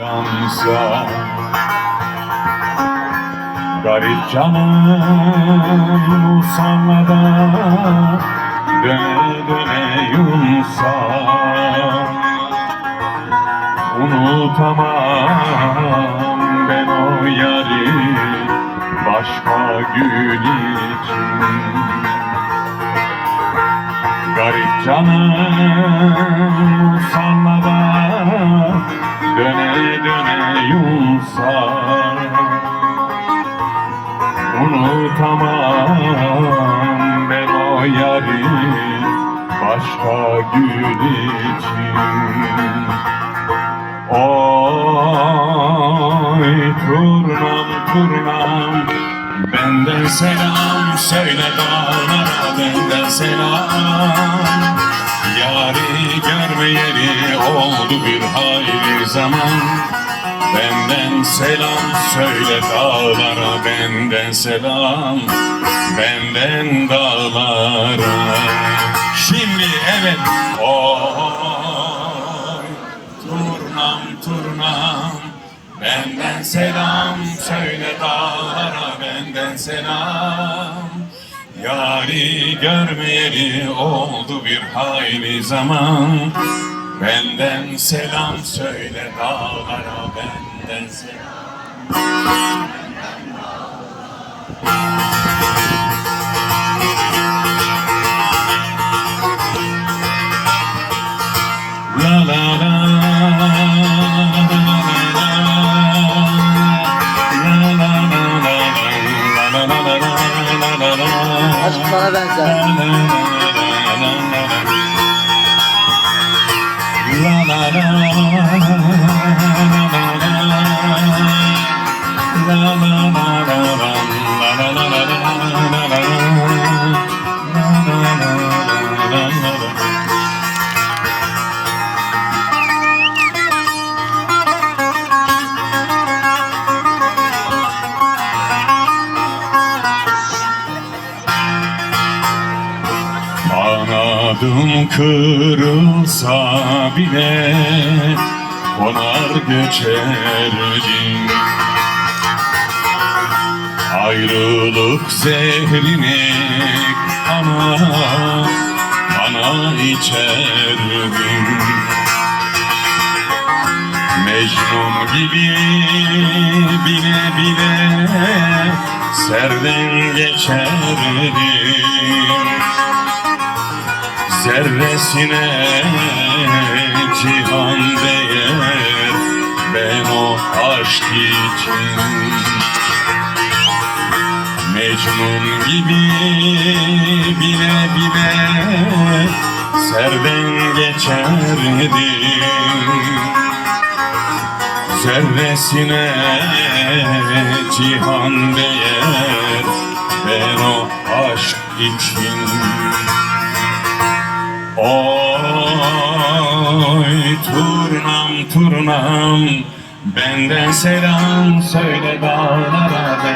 yansa Garip canım usanmadan Döne döne yunsa Unutamam ben o yari Başka gün için. Garip canım Unutamam ben o yari Başka gün için. Oy turnam turnam Benden selam söyle dağlara benden selam. Yari görmeyeli oldu bir hayli zaman Benden selam söyle dağlara benden selam Benden dağlara. Şimdi evet Oy turnam turnam. Benden selam söyle dağlara benden selam. Yari görmeyeli oldu bir hayli zaman. Benden selam söyle dağlara benden selam La la la Aşk bana benzer. Kanadım kırılsa bile konar göçerdim Ayrılık zehrini kana kana içerdim Mecnun gibi bile bile serden geçerdim Zerresine cihan değer Ben o aşk için. Mecnun gibi bile bile Serden geçerdim Zerresine cihan değer Ben o aşk için Oy turnam turnam. Benden selam söyle dağlara ben